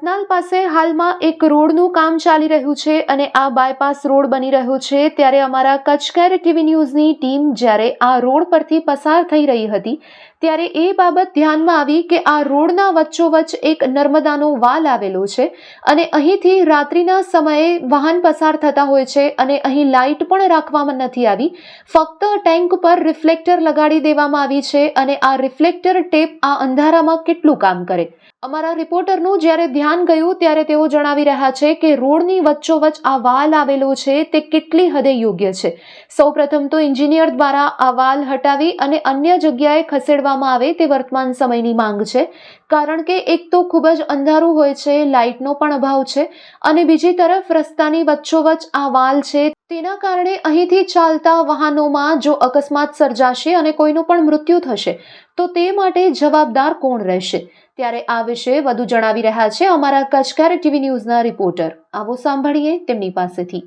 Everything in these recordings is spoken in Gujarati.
રતનાલ પાસે હાલમાં એક રોડનું કામ ચાલી રહ્યું છે અને આ બાયપાસ રોડ બની રહ્યો છે. ત્યારે અમારા કચકેર ટીવી ન્યૂઝની ટીમ જ્યારે આ રોડ પરથી પસાર થઈ રહી હતી, ત્યારે એ બાબત ધ્યાનમાં આવી કે આ રોડના વચ્ચોવચ્ચ એક નર્મદાનો વાલ આવેલો છે અને અહીંથી રાત્રિના સમયે વાહન પસાર થતા હોય છે અને અહીં લાઇટ પણ રાખવામાં નથી આવી. ફક્ત ટેન્ક પર રિફ્લેક્ટર લગાડી દેવામાં આવી છે અને આ રિફ્લેક્ટર ટેપ આ અંધારામાં કેટલું કામ કરે? અમારા રિપોર્ટરનું જ્યારે ધ્યાન ગયું, ત્યારે તેઓ જણાવી રહ્યા છે કે રોડની વચ્ચોવચ્ચ આ વાલ આવેલો છે, તે કેટલી હદે યોગ્ય છે. સૌપ્રથમ તો એન્જિનિયર દ્વારા આ વાલ હટાવી અને અન્ય જગ્યાએ ખસેડવામાં આવે તે વર્તમાન સમયની માંગ છે. કારણ કે એક તો ખૂબ જ અંધારું હોય છે, લાઇટનો પણ અભાવ છે અને બીજી તરફ રસ્તાની વચ્ચોવચ્ચ આ વાલ છે તેના કારણે અહીંથી ચાલતા વાહનોમાં જો અકસ્માત સર્જાશે અને કોઈનું પણ મૃત્યુ થશે, તો તે માટે જવાબદાર કોણ રહેશે? ત્યારે આ વિશે વધુ જણાવી રહ્યા છે અમારા કચકાર ટીવી ન્યૂઝના રિપોર્ટર. આવો સાંભળીએ તેમની પાસેથી.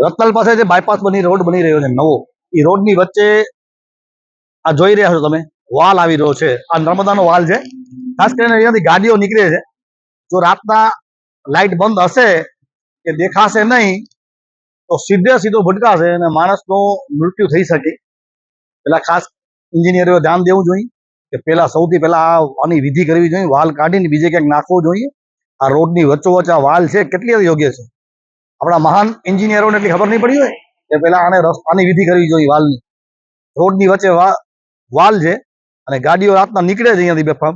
રતનાલ પાસે જે બાયપાસ બની રોડ બની રહ્યો છે, નવો એ રોડની વચ્ચે આ જોઈ રહ્યા છો તમે, વાલ આવી રહ્યો છે. આ નર્મદાનો વાલ છે. ખાસ કરીને અહીંયાથી ગાડીઓ નીકળે છે. જો રાતના લાઇટ બંધ હશે, કે દેખાશે નહીં, તો સીધે સીધો ભટકાશે અને માણસનું મૃત્યુ થઈ શકે. પેલા ખાસ ઇન્જિનિયરોએ ધ્યાન દેવું જોઈએ, કે પેલા સૌથી પહેલા આની વિધિ કરવી જોઈએ, વાલ કાઢીને બીજે ક્યાંક નાખવો જોઈએ. આ રોડની વચ્ચોવચ્ચ આ વાલ છે, કેટલી યોગ્ય છે? આપણા મહાન એન્જિનિયરોને એટલી ખબર નહીં પડી હોય કે પેલા આને રસ્તાની વિધિ કરવી જોઈએ વાલની. રોડની વચ્ચે વાલ છે અને ગાડીઓ રાતના નીકળે છે અહીંયાથી બેફામ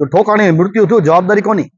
તો ઠોકાણી મૃત્યુ થયું, જવાબદારી કોની?